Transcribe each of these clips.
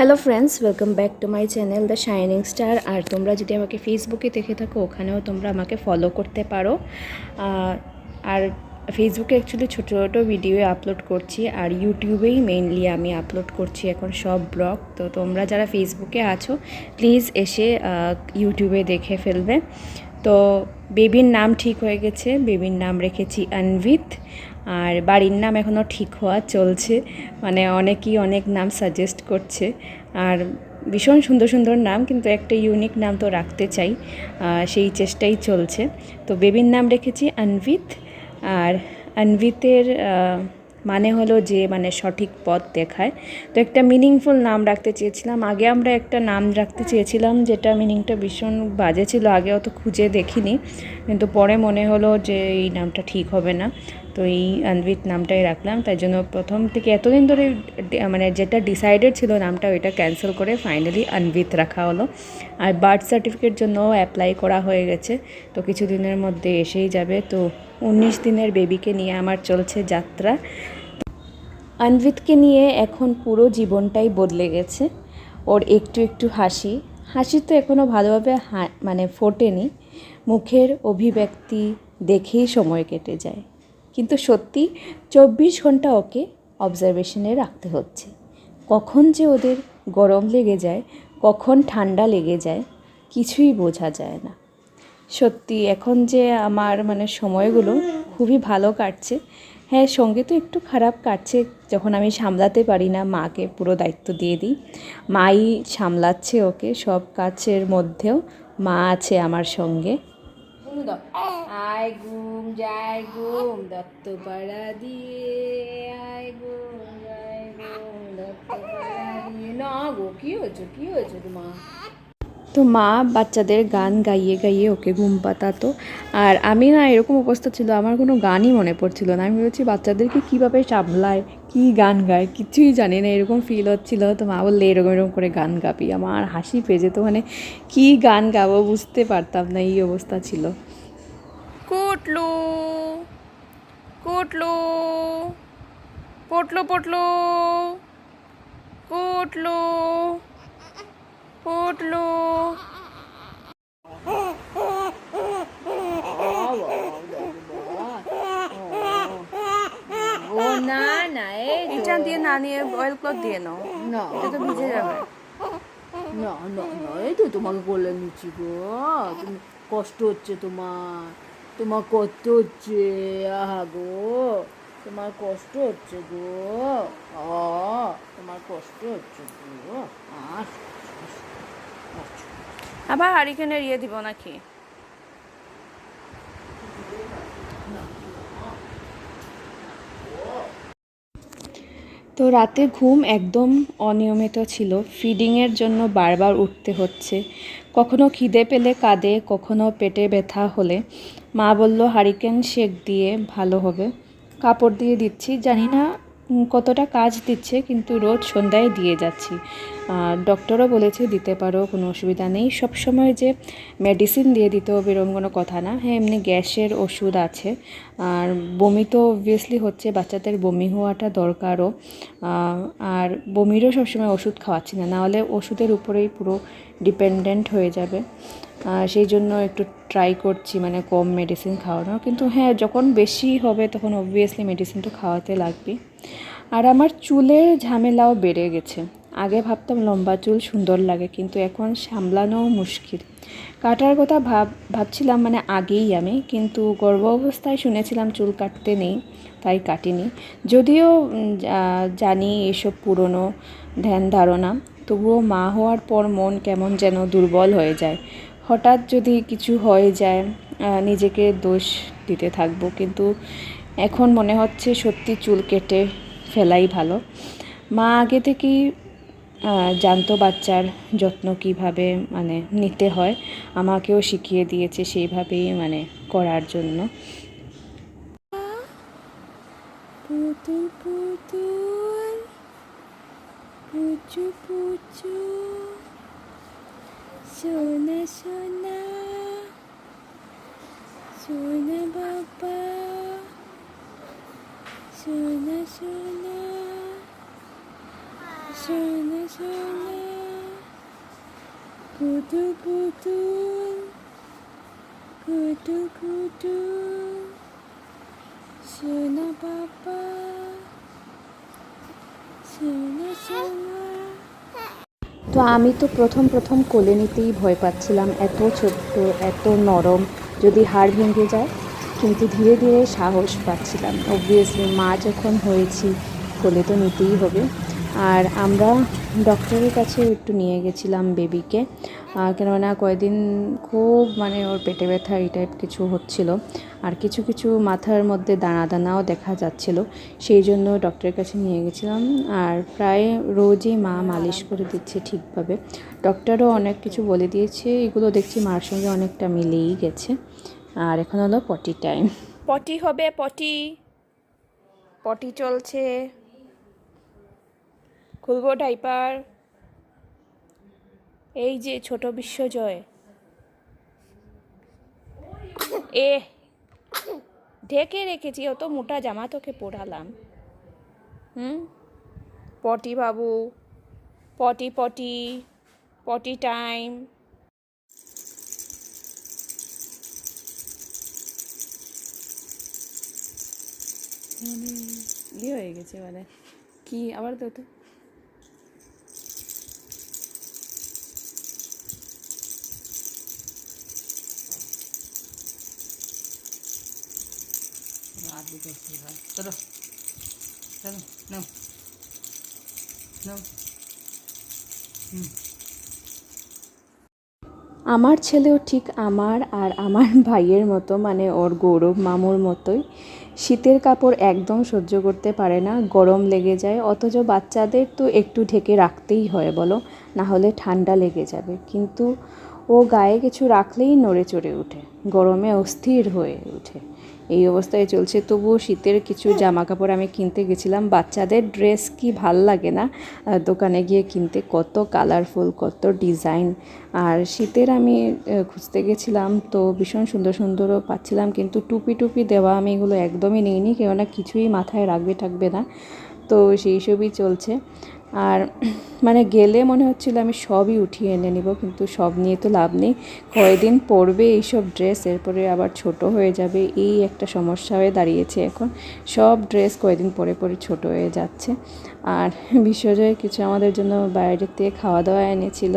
Hello friends welcome back to my channel the shining star আর তোমরা যদি আমাকে ফেসবুকে দেখে থাকো, ওখানেও তোমরা আমাকে ফলো করতে পারো। আর ফেসবুকে অ্যাকচুয়ালি ছোটো ছোটো ভিডিও আপলোড করছি, আর ইউটিউবেই মেইনলি আমি আপলোড করছি এখন সব ব্লগ তো তোমরা যারা ফেসবুকে আছো প্লিজ এসে ইউটিউবে দেখে ফেলবে। তো বেবির নাম ঠিক হয়ে গেছে বেবির নাম রেখেছি অনভিত আর বাড়ির নাম এখনও ঠিক হওয়া চলছে মানে অনেকেই অনেক নাম সাজেস্ট করছে। আর ভীষণ সুন্দর সুন্দর নাম, কিন্তু একটা ইউনিক নাম তো রাখতে চাই সেই চেষ্টাই চলছে। তো বেবির নাম রেখেছি অনভিত আর অনভিতের মানে হলো যে মানে সঠিক পথ দেখায়। তো একটা মিনিংফুল নাম রাখতে চেয়েছিলাম। আগে আমরা একটা নাম রাখতে চেয়েছিলাম, যেটা মিনিংটা ভীষণ বাজে ছিল, আগে অত খুঁজে দেখিনি। কিন্তু পরে মনে হলো যে, এই নামটা ঠিক হবে না। তো এই অনভিত নামটাই রাখলাম। তাই জন্য প্রথম থেকে এতদিন ধরে মানে যেটা ডিসাইডেড ছিল নামটা, ওইটা ক্যান্সেল করে ফাইনালি অনভিত রাখা হলো। আর বার্থ সার্টিফিকেট জন্য অ্যাপ্লাই করা হয়ে গেছে। তো কিছু দিনের মধ্যে এসেই যাবে। তো উনিশ দিনের বেবিকে নিয়ে আমার চলছে যাত্রা। অনভিতকে নিয়ে এখন পুরো জীবনটাই বদলে গেছে। ওর একটু একটু হাসি। হাসি তো এখনও ভালোভাবে মানে ফোটেনি। মুখের অভিব্যক্তি দেখেই সময় কেটে যায়। কিন্তু সত্যি চব্বিশ ঘণ্টা ওকে অবজারভেশনে রাখতে হচ্ছে। কখন যে ওদের গরম লেগে যায়, কখন ঠান্ডা লেগে যায়, কিছুই বোঝা যায় না। সত্যি এখন যে আমার মানে সময়গুলো খুবই ভালো কাটছে হ্যাঁ সঙ্গে তো একটু খারাপ কাটছে, যখন আমি সামলাতে পারি না, মাকে পুরো দায়িত্ব দিয়ে দিই। মাই সামলাচ্ছে ওকে সব কাজের মধ্যেও, মা আছে আমার সঙ্গে। আয় গুম যায় দত্ত দত্তপাড়া দিয়ে, আয় ঘুম, যায় ঘুম দত্তপাড়া দিয়ে। না গো, কি হয়েছে কি হয়েছে তোমার? তো মা বাচ্চাদের গান গাইয়ে গাইয়ে ওকে ঘুম পাতাতো। আর আমি না এরকম অবস্থা ছিল, আমার কোনো গানই মনে পড়ছিল না। আমি ভেবেছি বাচ্চাদেরকে কীভাবে সামলায়, কী গান গায়, কিছুই জানি না, এরকম ফিল হচ্ছিল। তো মা বললে, এরকম এরকম করে গান গাবি। আমার হাসি পেয়ে যেত মানে কী গান গাবো বুঝতে পারতাম না, এই অবস্থা ছিল। কুটলু কুটলু, পটলু পটলু, কুটলু। পুটলু ও না না এটা দিয়ে না নিয়ে অয়েল ক্লথ দিয়ে নাও। না। এটা তো ভিজে যাবে। না না না এই তো তোমাকে বলে নিচ্ছি গো। তুমি কষ্ট হচ্ছে তোমার। তোমার কষ্ট হচ্ছে আহা গো। তোমার কষ্ট হচ্ছে গো। আ তোমার কষ্ট হচ্ছে গো। আস আবার হারিকেনের ইয়ে দিব নাকি? তো রাতে ঘুম একদম অনিয়মিত ছিল। ফিডিংয়ের জন্য বারবার উঠতে হচ্ছে। কখনো খিদে পেলে কাঁদে, কখনো পেটে ব্যথা হলে। মা বলল, হারিকেন শেক দিয়ে ভালো হবে। কাপড় দিয়ে দিচ্ছি। জানি না কতটা কাজ দিচ্ছে, কিন্তু রোজ সন্ধ্যায় দিয়ে যাচ্ছি। আর ডক্টরও বলেছে দিতে পারো, কোনো অসুবিধা নেই। সব সময় যে মেডিসিন দিয়ে দিতে হবে এরকম কোনো কথা না। হ্যাঁ এমনি গ্যাসের ওষুধ আছে। আর বমি তো অবভিয়াসলি হচ্ছে, বাচ্চাদের বমি হওয়াটা দরকারও। আর বমিরও সবসময় ওষুধ খাওয়াচ্ছি না, নাহলে ওষুধের উপরেই পুরো ডিপেন্ডেন্ট হয়ে যাবে। সেই জন্য একটু ট্রাই করছি মানে কম মেডিসিন খাওয়ানো। কিন্তু হ্যাঁ যখন বেশি হবে তখন অবভিয়াসলি মেডিসিন তো খাওয়াতে লাগবে আর আমার চুলের ঝামেলাও বেড়ে গেছে। আগে ভাবতাম লম্বা চুল সুন্দর লাগে, কিন্তু এখন সামলানো মুশকিল। কাটার কথা ভাব, ভাবছিলাম মানে আগেই আমি, কিন্তু গর্ভ অবস্থায় শুনেছিলাম চুল কাটতে নেই, তাই কাটিনি। যদিও জানি এসব পুরনো ধ্যান ধারণা, তবুও মা হওয়ার পর মন কেমন যেন দুর্বল হয়ে যায়। হঠাৎ যদি কিছু হয়ে যায় নিজেকে দোষ দিতে থাকব, কিন্তু এখন মনে হচ্ছে সত্যি চুল কেটে ফেলাই ভালো। মা আগে থেকেই জানতো বাচ্চার যত্ন কীভাবে মানে নিতে হয়, আমাকেও শিখিয়ে দিয়েছে সেইভাবেই মানে করার জন্য। পুতুল পুতুল, পুচু পুচু সোনা। সোনা সোনা পুতুল পুতুল কুটুল কুটুল সোনা পাপা সোনা সোনা তো আমি তো প্রথম প্রথম কোলে নিতেই ভয় পাচ্ছিলাম, এত ছোট্ট, এত নরম। যদি হাড় ভেঙে যায়, কিন্তু ধীরে ধীরে সাহস পাচ্ছিলাম। অবভিয়াসলি মা যখন হয়েছি, কোলে তো নিতেই হবে। আর আমরা ডক্টরের কাছে একটু নিয়ে গেছিলাম বেবিকে কেননা কয়েকদিন খুব মানে ওর পেটে ব্যথা, এই টাইপ কিছু হচ্ছিল। আর কিছু কিছু মাথার মধ্যে দানা দানাও দেখা যাচ্ছিল। সেই জন্য ডক্টরের কাছে নিয়ে গেছিলাম। আর প্রায় রোজই মা মালিশ করে দিচ্ছে ঠিকভাবে। ডক্টরও অনেক কিছু বলে দিয়েছে। এগুলো দেখছি মার সঙ্গে অনেকটা মিলেই গেছে। আর এখন হলো পটি টাইম পটি হবে, পটি। পটি চলছে। খুলবো ডাইপার এই যে ছোট বিশ্বজয়। এ, ঢেকে রেখেছি, অত মোটা জামা তোকে পরালাম। হুম? পটি বাবু, পটি পটি পটি টাইম। ইয়ে হয়ে গেছে মানে কি? আবার তো আর দুটো কী হয় চলো। চলো, নাও। নাও। হুম। আমার ছেলেও ঠিক আমার আর আমার ভাইয়ের মতো মানে ওর গৌরব মামুর মতোই। শীতের কাপড় একদম সহ্য করতে পারে না, গরম লেগে যায়। অথচ বাচ্চাদের তো একটু ঢেকে রাখতেই হয়, বলো? না হলে ঠান্ডা লেগে যাবে। কিন্তু ও গায়ে কিছু রাখলেই নড়ে চড়ে ওঠে গরমে অস্থির হয়ে ওঠে এই অবস্থায় চলছে, তবুও শীতের কিছু জামা কাপড় আমি কিনতে গেছিলাম। বাচ্চাদের ড্রেস কি ভালো লাগে না? দোকানে গিয়ে কিনতে কত কালারফুল কত ডিজাইন আর শীতের আমি খুঁজতে গেছিলাম, তো ভীষণ সুন্দর সুন্দরও পাচ্ছিলাম, কিন্তু টুপি টুপি দেওয়া আমি এগুলো একদমই নিইনি, কেননা কিছুই মাথায় রাখবে, থাকবে না। তো সেই সবই চলছে। আর মানে গেলে মনে হচ্ছিল আমি সবই উঠিয়ে এনে নিব, কিন্তু সব নিয়ে তো লাভ নেই। কয়দিন পরবে এইসব ড্রেস, এরপরে আবার ছোট হয়ে যাবে, এই একটা সমস্যা হয়ে দাঁড়িয়েছে এখন। সব ড্রেস কয়দিন পরে পরে ছোট হয়ে যাচ্ছে। আর বিশ্বজয় কিছু আমাদের জন্য বাইরের থেকে খাওয়া দাওয়া এনেছিল,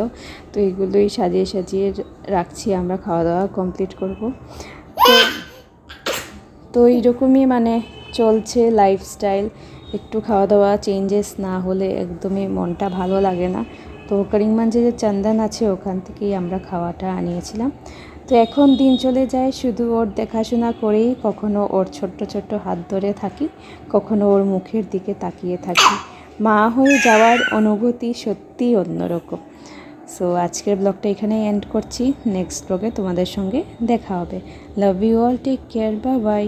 তো এগুলোই সাজিয়ে সাজিয়ে রাখছি, আমরা খাওয়া দাওয়া কমপ্লিট করব। তো তো এইরকমই মানে চলছে লাইফস্টাইল একটু খাওয়া দাওয়া চেঞ্জেস না হলে একদমই মনটা ভালো লাগে না। তো করিমগঞ্জে যে চন্দন আছে, ওখান থেকেই আমরা খাওয়াটা আনিয়েছিলাম। তো এখন দিন চলে যায়, শুধু ওর দেখাশোনা করেই কখনো ওর ছোট্ট ছোট্ট হাত ধরে থাকি, কখনো ওর মুখের দিকে তাকিয়ে থাকি। মা হয়ে যাওয়ার অনুভূতি সত্যিই অন্যরকম। সো আজকের ব্লগটা এখানেই এন্ড করছি। নেক্সট ব্লগে তোমাদের সঙ্গে দেখা হবে। Love you all take care bye bye